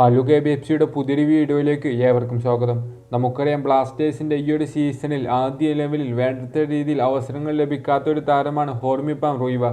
Mallu K B F സിയുടെ പുതിയൊരു വീഡിയോയിലേക്ക് ഏവർക്കും സ്വാഗതം. നമുക്കറിയാം ബ്ലാസ്റ്റേഴ്സിന്റെ ഈ ഒരു സീസണിൽ ആദ്യ ലെവലിൽ വേണ്ടത്ര രീതിയിൽ അവസരങ്ങൾ ലഭിക്കാത്ത ഒരു താരമാണ് ഹോർമിപ്പാം റോയിവ.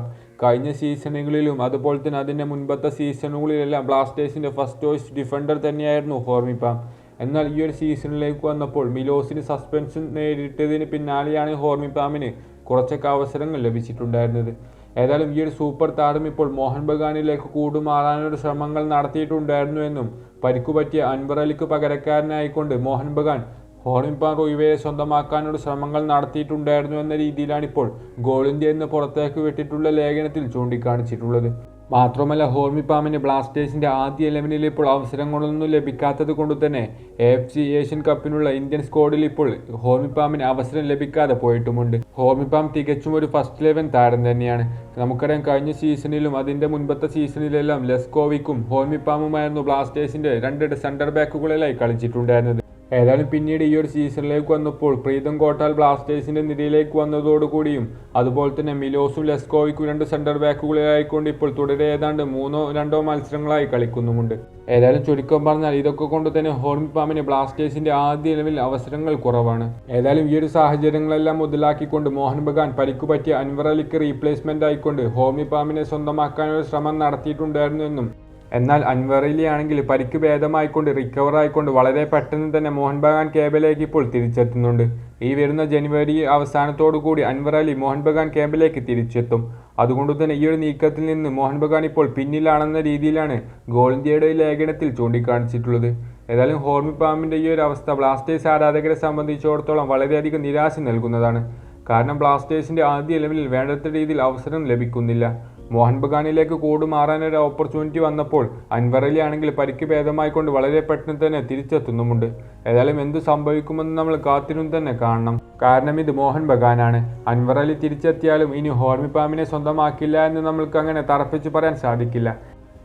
കഴിഞ്ഞ സീസണുകളിലും അതുപോലെ തന്നെ അതിന്റെ മുൻപത്തെ സീസണുകളിലെല്ലാം ബ്ലാസ്റ്റേഴ്സിന്റെ ഫസ്റ്റ് ചോയ്സ് ഡിഫൻഡർ തന്നെയായിരുന്നു ഹോർമിപ്പാം എന്നാൽ ഈ ഒരു സീസണിലേക്ക് വന്നപ്പോൾ മിലോസിന് സസ്പെൻഷൻ നേരിട്ടതിന് പിന്നാലെയാണ് ഹോർമിപ്പാമിന് കുറച്ചൊക്കെ അവസരങ്ങൾ ലഭിച്ചിട്ടുണ്ടായിരുന്നത്. ഏതായാലും ഈ ഒരു സൂപ്പർ താരം ഇപ്പോൾ മോഹൻ ബഗാനിലേക്ക് കൂടുമാറാനൊരു ശ്രമങ്ങൾ നടത്തിയിട്ടുണ്ടായിരുന്നു എന്നും പരിക്കു പറ്റിയ അൻവർ അലിക്ക് പകരക്കാരനായിക്കൊണ്ട് മോഹൻ ബഗാൻ ഹോണിപ്പാൻ ഇവയെ സ്വന്തമാക്കാനുള്ള ശ്രമങ്ങൾ നടത്തിയിട്ടുണ്ടായിരുന്നു എന്ന രീതിയിലാണ് ഇപ്പോൾ ഗോൾ ഇന്ത്യ എന്ന് പുറത്തേക്ക് വിട്ടിട്ടുള്ള ലേഖനത്തിൽ ചൂണ്ടിക്കാണിച്ചിട്ടുള്ളത്. മാത്രമല്ല ഹോർമിപ്പാമിന് ബ്ലാസ്റ്റേഴ്സിന്റെ ആദ്യ ഇലവനിൽ ഇപ്പോൾ അവസരങ്ങളൊന്നും ലഭിക്കാത്തത് കൊണ്ട് തന്നെ എഫ് സി ഏഷ്യൻ കപ്പിനുള്ള ഇന്ത്യൻ സ്ക്വാഡിൽ ഇപ്പോൾ ഹോർമിപ്പാമിന് അവസരം ലഭിക്കാതെ പോയിട്ടുമുണ്ട്. ഹോർമിപ്പാം തികച്ചും ഒരു ഫസ്റ്റ് ഇലവൻ താരം തന്നെയാണ്. നമുക്കറിയാം കഴിഞ്ഞ സീസണിലും അതിന്റെ മുൻപത്തെ സീസണിലെല്ലാം ലെസ്കോവിക്കും ഹോർമിപ്പാമുമായിരുന്നു ബ്ലാസ്റ്റേഴ്സിന്റെ രണ്ട് സെന്റർ ബാക്കുകളിലായി കളിച്ചിട്ടുണ്ടായിരുന്നത്. ഏതായാലും പിന്നീട് ഈ ഒരു സീസണിലേക്ക് വന്നപ്പോൾ പ്രീതം കോട്ടാൽ ബ്ലാസ്റ്റേഴ്സിന്റെ നിരയിലേക്ക് വന്നതോടുകൂടിയും അതുപോലെ തന്നെ മിലോസും ലെസ്കോവിക്കും രണ്ട് സെന്റർ ബാക്കുകളായിക്കൊണ്ട് ഇപ്പോൾ തുടരെ ഏതാണ്ട് മൂന്നോ രണ്ടോ മത്സരങ്ങളായി കളിക്കുന്നുമുണ്ട്. ഏതായാലും ചുരുക്കം പറഞ്ഞാൽ ഇതൊക്കെ കൊണ്ട് തന്നെ ഹോർമിപ്പാമിന് ബ്ലാസ്റ്റേഴ്സിന്റെ ആദ്യ ഇളവിൽ അവസരങ്ങൾ കുറവാണ്. ഏതായാലും ഈ ഒരു സാഹചര്യങ്ങളെല്ലാം മുതലാക്കിക്കൊണ്ട് മോഹൻ ബഗാൻ പരിക്കു പറ്റിയ അൻവർ അലിക്ക് റീപ്ലേസ്മെന്റ് ആയിക്കൊണ്ട് ഹോർമിപ്പാമിനെ സ്വന്തമാക്കാനൊരു ശ്രമം നടത്തിയിട്ടുണ്ടായിരുന്നു എന്നും എന്നാൽ അൻവറിലി ആണെങ്കിൽ പരിക്ക് ഭേദമായിക്കൊണ്ട് റിക്കവർ ആയിക്കൊണ്ട് വളരെ പെട്ടെന്ന് തന്നെ മോഹൻ ബഗാൻ ക്യാമ്പിലേക്ക് ഇപ്പോൾ തിരിച്ചെത്തുന്നുണ്ട്. ഈ വരുന്ന ജനുവരി അവസാനത്തോടു കൂടി അൻവർ അലി മോഹൻ ബഗാൻ ക്യാമ്പിലേക്ക് തിരിച്ചെത്തും. അതുകൊണ്ട് തന്നെ ഈ ഒരു നീക്കത്തിൽ നിന്ന് മോഹൻ ബഗാൻ ഇപ്പോൾ പിന്നിലാണെന്ന രീതിയിലാണ് ഗോൾ ഇന്ത്യയുടെ ലേഖനത്തിൽ ചൂണ്ടിക്കാണിച്ചിട്ടുള്ളത്. ഏതായാലും ഹോർമിപ്പാമിന്റെ ഈ ഒരു അവസ്ഥ ബ്ലാസ്റ്റേഴ്സ് ആരാധകരെ സംബന്ധിച്ചിടത്തോളം വളരെയധികം നിരാശ നൽകുന്നതാണ്. കാരണം ബ്ലാസ്റ്റേഴ്സിന്റെ ആദ്യ ലെവലിൽ വേണ്ടത്ര രീതിയിൽ അവസരം ലഭിക്കുന്നില്ല. മോഹൻ ബഗാനിലേക്ക് കൂടുമാറാനൊരു ഓപ്പർച്യൂണിറ്റി വന്നപ്പോൾ അൻവർ അലി ആണെങ്കിൽ പരിക്ക് ഭേദമായിക്കൊണ്ട് വളരെ പെട്ടെന്ന് തന്നെ തിരിച്ചെത്തുന്നുമുണ്ട്. ഏതായാലും എന്ത് സംഭവിക്കുമെന്ന് നമ്മൾ കാത്തിരും തന്നെ കാണണം. കാരണം ഇത് മോഹൻ ബഗാനാണ്. അൻവർ അലി തിരിച്ചെത്തിയാലും ഇനി ഹോർമിപ്പാമിനെ സ്വന്തമാക്കില്ല എന്ന് നമ്മൾക്ക് അങ്ങനെ തറപ്പിച്ച് പറയാൻ സാധിക്കില്ല.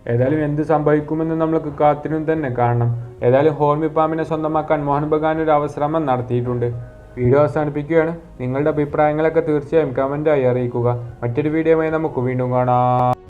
ഏതായാലും എന്ത് സംഭവിക്കുമെന്ന് നമ്മൾക്ക് കാത്തിരും തന്നെ കാണണം. ഏതായാലും ഹോർമിപ്പാമിനെ സ്വന്തമാക്കാൻ മോഹൻ ബഗാൻ ഒരു അവസരം നടത്തിയിട്ടുണ്ട്. വീഡിയോ അവസാനിപ്പിക്കുകയാണ്. നിങ്ങളുടെ അഭിപ്രായങ്ങളൊക്കെ തീർച്ചയായും കമന്റായി അറിയിക്കുക. മറ്റൊരു വീഡിയോയുമായി നമുക്ക് വീണ്ടും കാണാം.